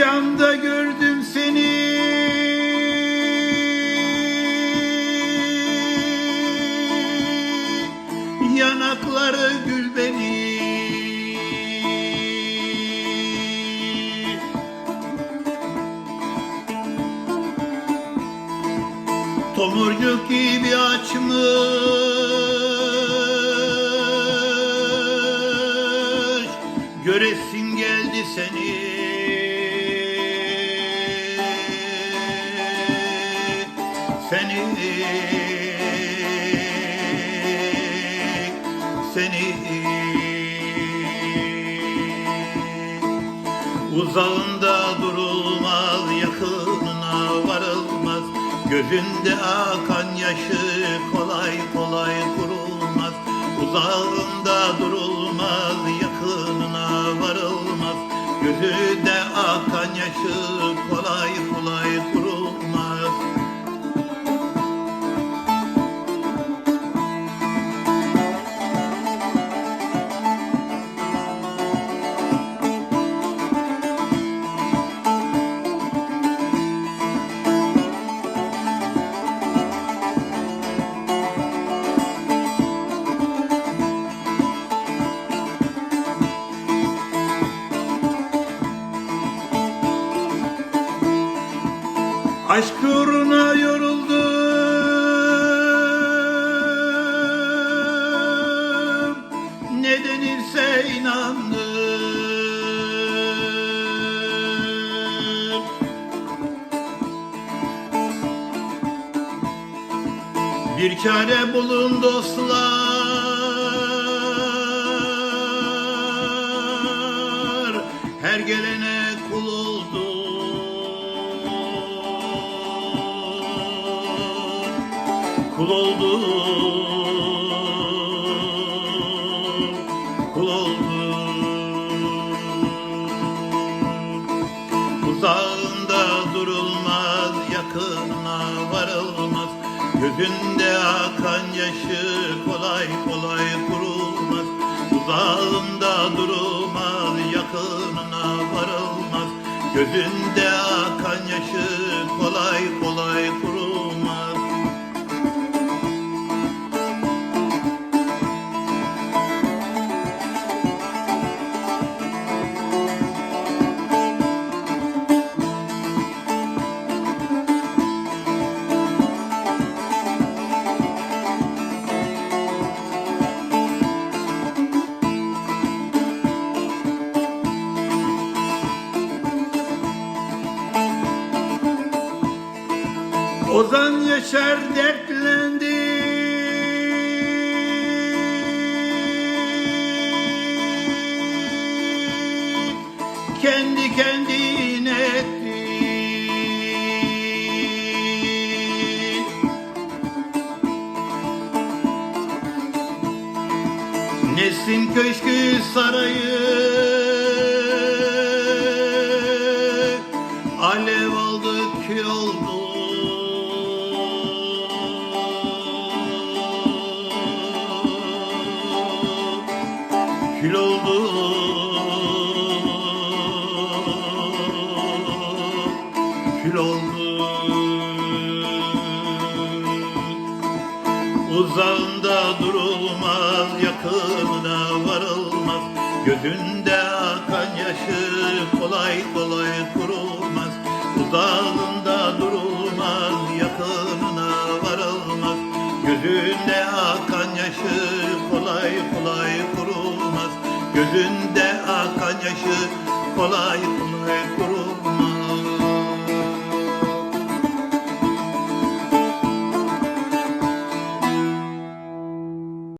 Rüyamda gördüm seni. Yanakları gül beni. Tomurcuk gibi açmış. Göresin geldi seni Seni. Seni. Uzağında durulmaz, yakınına varılmaz. Gözünde akan yaşı kolay kolay kurulmaz. Uzağında durulmaz, yakınına varılmaz. Gözünde akan yaşı kolay kolay kurulmaz Aşk uğruna yoruldum. Ne denirse inandım. Bir çare bulun dostlar. Her gelene Kul oldum. Kul oldum. Uzağında durulmaz, yakınına varılmaz. Gözünde akan yaşı kolay kolay kurulmaz. Uzağında durulmaz, yakınına varılmaz. Gözünde akan yaşı Ozan Yaşar dertlendi. Kendi kendine etti. Nesin köşkü sarayı? Alev aldı kül oldu Kül oldu. Kül oldu. Uzağında durulmaz, yakınına varılmaz. Gözünde akan yaşı kolay kolay kurulmaz. Uzağında durulmaz, yakınına varılmaz. Gözünde akan yaşı kolay kolay kurulmaz Gözünde akan yaşı kolay kolay